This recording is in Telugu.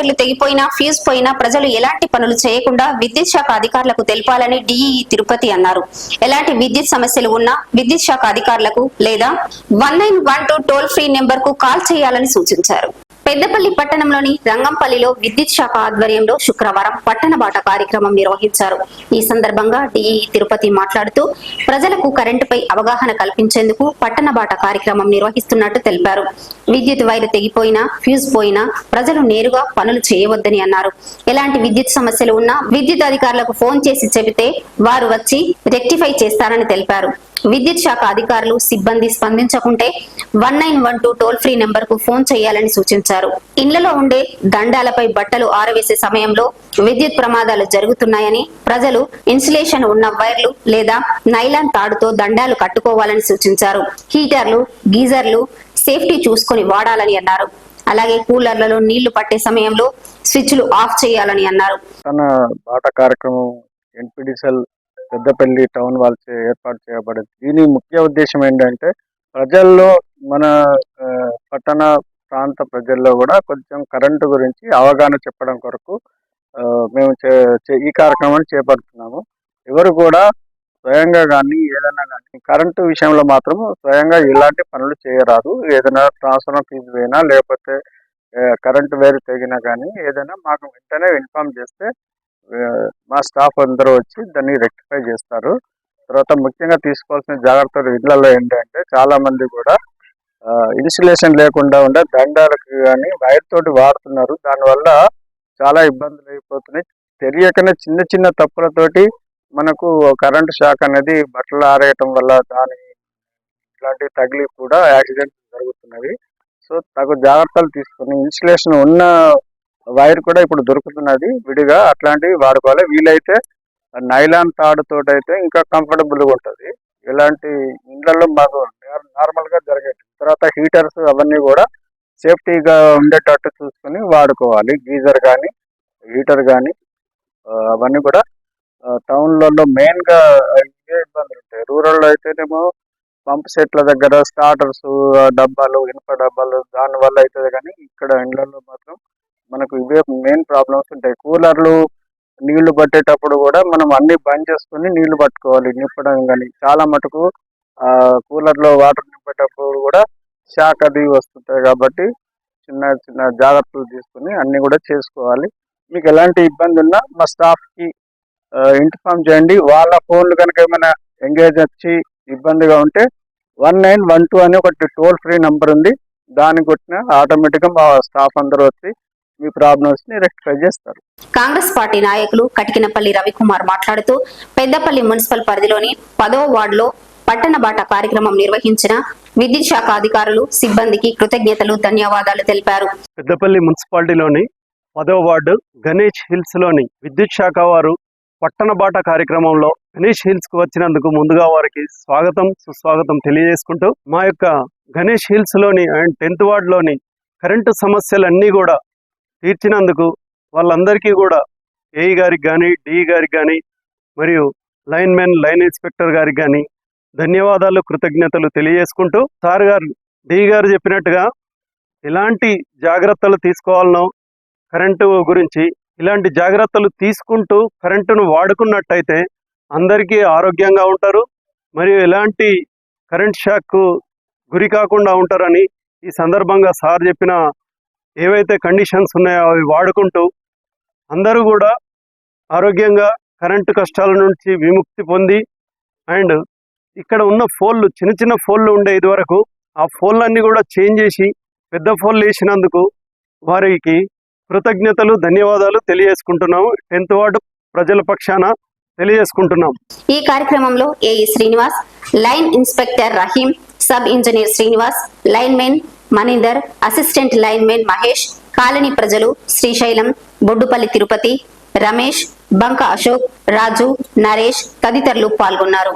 వైర్లు తెగిపోయినా ఫ్యూజ్ పోయినా ప్రజలు ఎలాంటి పనులు చేయకుండా విద్యుత్ శాఖ అధికారులకు తెలపాలని డిఈఈ తిరుపతి అన్నారు. ఎలాంటి విద్యుత్ సమస్యలు ఉన్నా విద్యుత్ శాఖ అధికారులకు లేదా one nine one two toll free నెంబర్కు కాల్ చేయాలని సూచించారు. పెద్దపల్లి పట్టణంలోని రంగంపల్లిలో విద్యుత్ శాఖ ఆధ్వర్యంలో శుక్రవారం పట్టణ బాట కార్యక్రమం నిర్వహించారు. ఈ సందర్భంగా డిఈ తిరుపతి మాట్లాడుతూ ప్రజలకు కరెంటుపై అవగాహన కల్పించేందుకు పట్టణ బాట కార్యక్రమం నిర్వహిస్తున్నట్టు తెలిపారు. విద్యుత్ వైరు తెగిపోయినా ఫ్యూజ్ పోయినా ప్రజలు నేరుగా పనులు చేయవద్దని అన్నారు. ఎలాంటి విద్యుత్ సమస్యలు ఉన్నా విద్యుత్ అధికారులకు ఫోన్ చేసి చెబితే వారు వచ్చి రెక్టిఫై చేస్తారని తెలిపారు. విద్యుత్ శాఖ అధికారులు సిబ్బంది స్పందించకుంటే one nine one two toll free నెంబర్కు ఫోన్ చేయాలని సూచించారు. ఇండ్లలో ఉండే దండాలపై బట్టలు ఆరవేసే సమయంలో విద్యుత్ ప్రమాదాలు జరుగుతున్నాయని ప్రజలు ఇన్సులేషన్ ఉన్న వైర్లు లేదా నైలాన్ తాడుతో దండాలు కట్టుకోవాలని సూచించారు. హీటర్లు గీజర్లు సేఫ్టీ చూసుకొని వాడాలని అన్నారు. అలాగే కూలర్లలో నీళ్ళు పట్టే సమయంలో స్విచ్లు ఆఫ్ చేయాలని అన్నారు. తన బాట కార్యక్రమం ఎన్పిడిసెల్ పెద్దపల్లి టౌన్ వాళ్ళచే ఏర్పాటు చేయబడింది. దీని ముఖ్య ఉద్దేశం ఏంటంటే ప్రజల్లో మన పట్టణ ప్రాంత ప్రజల్లో కూడా కొంచెం కరెంటు గురించి అవగాహన చెప్పడం కొరకు మేము చే- చే- ఈ కార్యక్రమాన్ని చేపడుతున్నాము. ఎవరు కూడా స్వయంగా కానీ ఏదైనా కానీ కరెంటు విషయంలో మాత్రం స్వయంగా ఇలాంటి పనులు చేయరాదు. ఏదైనా ట్రాన్స్ఫర్ ఫీజు పోయినా లేకపోతే కరెంటు వేరు తెగినా కానీ ఏదైనా మాకు వెంటనే ఇన్ఫార్మ్ చేస్తే మా స్టాఫ్ అందరూ వచ్చి దాన్ని రెక్టిఫై చేస్తారు. తర్వాత ముఖ్యంగా తీసుకోవాల్సిన జాగ్రత్తలు ఇళ్ళలో ఏంటంటే చాలామంది కూడా ఇన్సులేషన్ లేకుండా ఉండే దండాలకు కానీ వైర్ తోటి వాడుతున్నారు. దానివల్ల చాలా ఇబ్బందులు అయిపోతున్నాయి. తెలియకనే చిన్న చిన్న తప్పులతోటి మనకు కరెంట్ షాక్ అనేది బట్టలు ఆరేయటం వల్ల దాని ఇట్లాంటివి తగిలి కూడా యాక్సిడెంట్ జరుగుతున్నవి. సో తగు జాగ్రత్తలు తీసుకుని ఇన్సులేషన్ ఉన్న వైర్ కూడా ఇప్పుడు దొరుకుతున్నది. విడిగా అట్లాంటివి వాడుకోవాలి. వీలైతే నైలాన్ తాడుతోటైతే అయితే ఇంకా కంఫర్టబుల్గా ఉంటుంది. ఇలాంటి ఇండ్లలో మాకు నార్మల్గా జరిగేది తర్వాత హీటర్స్ అవన్నీ కూడా సేఫ్టీగా ఉండేటట్టు చూసుకుని వాడుకోవాలి. గీజర్ కానీ హీటర్ కానీ అవన్నీ కూడా టౌన్లలో మెయిన్గా ఇవే ఇబ్బందులు ఉంటాయి. రూరల్లో అయితేనేమో పంప్ సెట్ల దగ్గర స్టార్టర్స్ డబ్బాలు ఇనుప డబ్బాలు దాని వల్ల అవుతుంది కానీ ఇక్కడ ఇండ్లలో మాత్రం మనకు ఇవే మెయిన్ ప్రాబ్లమ్స్ ఉంటాయి. కూలర్లు నీళ్ళు పట్టేటప్పుడు కూడా మనం అన్ని బంద్ చేసుకుని నీళ్ళు పట్టుకోవాలి. నింపడం కానీ చాలా మటుకు ఆ కూలర్లో వాటర్ నింపేటప్పుడు కూడా షాక్ అది వస్తుంటాయి కాబట్టి చిన్న చిన్న జాగ్రత్తలు తీసుకుని అన్ని కూడా చేసుకోవాలి. మీకు ఎలాంటి ఇబ్బంది ఉన్నా మా స్టాఫ్కి చేయండి. వాళ్ళ ఫోన్లు కనుక ఏమైనా ఎంగేజ్ వచ్చి ఇబ్బందిగా ఉంటే వన్ నైన్ వన్ టూ అని ఒకటి టోల్ ఫ్రీ నంబర్ ఉంది. దాన్ని కొట్టిన ఆటోమేటిక్గా మా స్టాఫ్ అందరూ వచ్చి మీ ప్రాబ్లమ్స్ని రెక్టిఫై చేస్తారు. కాంగ్రెస్ పార్టీ నాయకులు కటికినపల్లి రవికుమార్ మాట్లాడుతూ పెద్దపల్లి మున్సిపల్ పరిధిలోని పదో వార్డులో పట్టణ బాట కార్యక్రమం నిర్వహించిన విద్యుత్ శాఖ అధికారులు సిబ్బందికి కృతజ్ఞతలు ధన్యవాదాలు తెలిపారు. పెద్దపల్లి మున్సిపాలిటీలోని పదవ వార్డు గణేష్ హిల్స్లోని విద్యుత్ శాఖ వారు పట్టణ బాట కార్యక్రమంలో గణేష్ హిల్స్కు వచ్చినందుకు ముందుగా వారికి స్వాగతం సుస్వాగతం తెలియజేసుకుంటూ మా యొక్క గణేష్ హిల్స్లోని అండ్ టెన్త్ వార్డ్లోని కరెంటు సమస్యలన్నీ కూడా తీర్చినందుకు వాళ్ళందరికీ కూడా ఏఈ గారికి కానీ డిఈ గారికి కానీ మరియు లైన్ మెన్ లైన్ ఇన్స్పెక్టర్ గారికి కానీ ధన్యవాదాలు కృతజ్ఞతలు తెలియజేసుకుంటూ సార్ గారు డి గారు చెప్పినట్టుగా ఎలాంటి జాగ్రత్తలు తీసుకోవాలనో కరెంటు గురించి ఇలాంటి జాగ్రత్తలు తీసుకుంటూ కరెంటును వాడుకున్నట్టయితే అందరికీ ఆరోగ్యంగా ఉంటారు. మరియు ఎలాంటి కరెంట్ షాక్ గురి కాకుండా ఉంటారని ఈ సందర్భంగా సార్ చెప్పిన ఏవైతే కండిషన్స్ ఉన్నాయో అవి వాడుకుంటూ అందరూ కూడా ఆరోగ్యంగా కరెంటు కష్టాల నుంచి విముక్తి పొంది అండ్ ఇక్కడ ఉన్న ఫోన్లు చిన్న చిన్న ఫోన్లు ఉండే ఇదివరకు ఆ ఫోన్లన్నీ కూడా చేంజ్ చేసి పెద్ద ఫోన్లు వేసినందుకు వారికి కృతజ్ఞతలు ధన్యవాదాలు తెలియజేసుకుంటున్నాము. టెన్త్ వార్డు ప్రజల పక్షాన తెలియజేసుకుంటున్నాం. ఈ కార్యక్రమంలో AE Srinivas line inspector Rahim sub engineer Srinivas line men Maninder assistant line men Mahesh colony ప్రజలు శ్రీశైలం బొడ్డుపల్లి తిరుపతి రమేష్ బంక అశోక్ రాజు నరేష్ తదితరులు పాల్గొన్నారు.